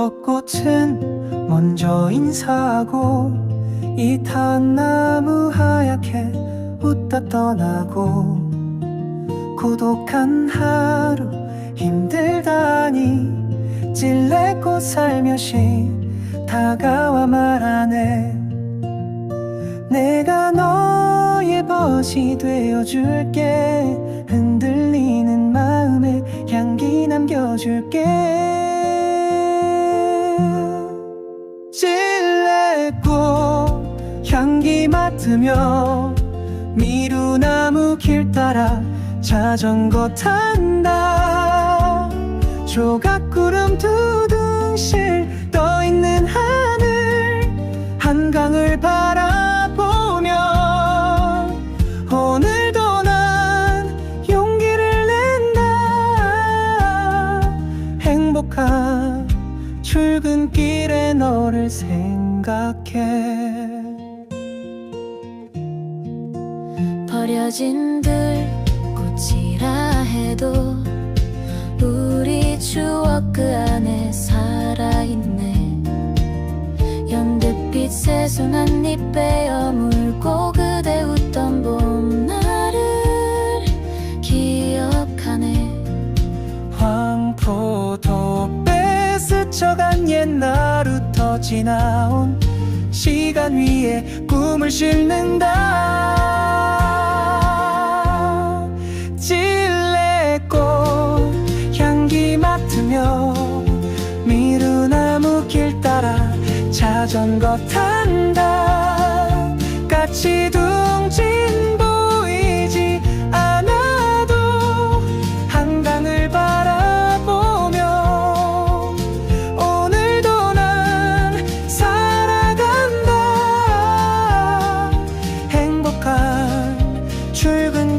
벚꽃은 먼저 인사하고 이 탄나무 하얗게 웃다 떠나고 고독한 하루 힘들다니 찔레꽃 살며시 다가와 말하네. 내가 너의 벗이 되어줄게. 흔들리는 마음에 향기 남겨줄게 맡으며 미루나무 길 따라 자전거 탄다. 조각구름 두둥실 떠있는 하늘 한강을 바라보며 오늘도 난 용기를 낸다. 행복한 출근길에 너를 생각해 버려진 들꽃이라 해도 우리 추억 그 안에 살아있네. 연두빛 새순 한입 베어 물고 그대 웃던 봄날을 기억하네. 황포도배 스쳐간 옛날부터 지나온 시간 위에 꿈을 싣는다 자전거 탄다. 같이 둥진 보이지 않아도 한강을 바라보며 오늘도 난 살아간다. 행복한 출근